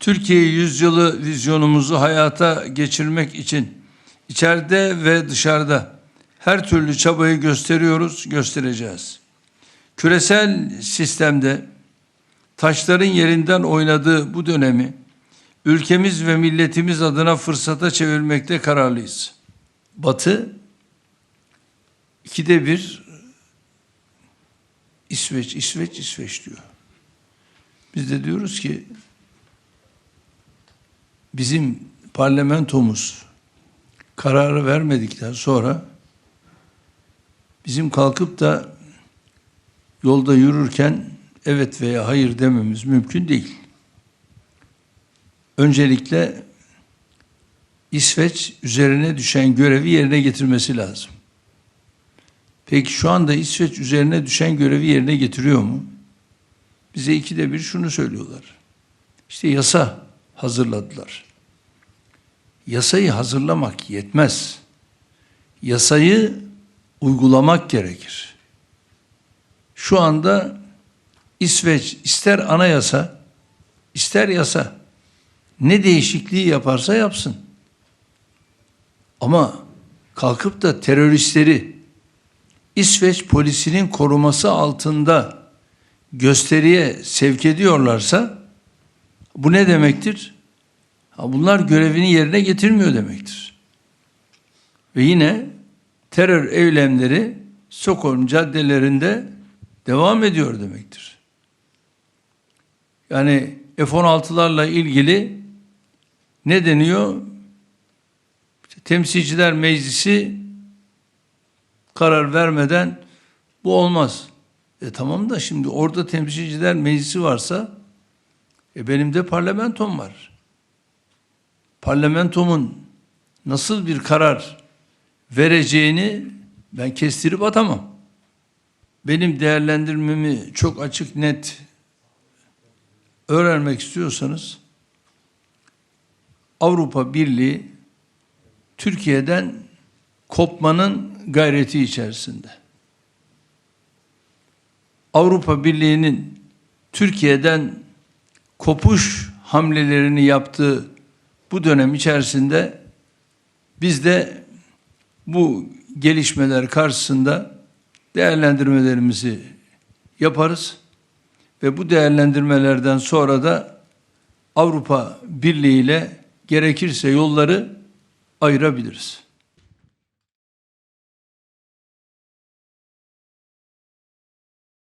Türkiye yüzyılı vizyonumuzu hayata geçirmek için içeride ve dışarıda her türlü çabayı gösteriyoruz, göstereceğiz. Küresel sistemde taşların yerinden oynadığı bu dönemi ülkemiz ve milletimiz adına fırsata çevirmekte kararlıyız. Batı ikide bir İsveç, İsveç, İsveç diyor. Biz de diyoruz ki bizim parlamentomuz kararı vermedikten sonra bizim kalkıp da yolda yürürken evet veya hayır dememiz mümkün değil. Öncelikle İsveç üzerine düşen görevi yerine getirmesi lazım. Peki şu anda İsveç üzerine düşen görevi yerine getiriyor mu? Bize ikide bir şunu söylüyorlar. İşte yasa hazırladılar. Yasayı hazırlamak yetmez. Yasayı uygulamak gerekir. Şu anda İsveç ister anayasa, ister yasa ne değişikliği yaparsa yapsın. Ama kalkıp da teröristleri İsveç polisinin koruması altında gösteriye sevk ediyorlarsa bu ne demektir? Bunlar görevini yerine getirmiyor demektir. Ve yine terör eylemleri Stockholm caddelerinde devam ediyor demektir. Yani F-16'larla ilgili ne deniyor? Temsilciler Meclisi karar vermeden bu olmaz. E tamam da şimdi orada temsilciler meclisi varsa e benim de parlamentom var. Parlamentomun nasıl bir karar vereceğini ben kestirip atamam. Benim değerlendirmemi çok açık net öğrenmek istiyorsanız Avrupa Birliği Türkiye'den kopmanın gayreti içerisinde. Avrupa Birliği'nin Türkiye'den kopuş hamlelerini yaptığı bu dönem içerisinde biz de bu gelişmeler karşısında değerlendirmelerimizi yaparız ve bu değerlendirmelerden sonra da Avrupa Birliği ile gerekirse yolları ayırabiliriz.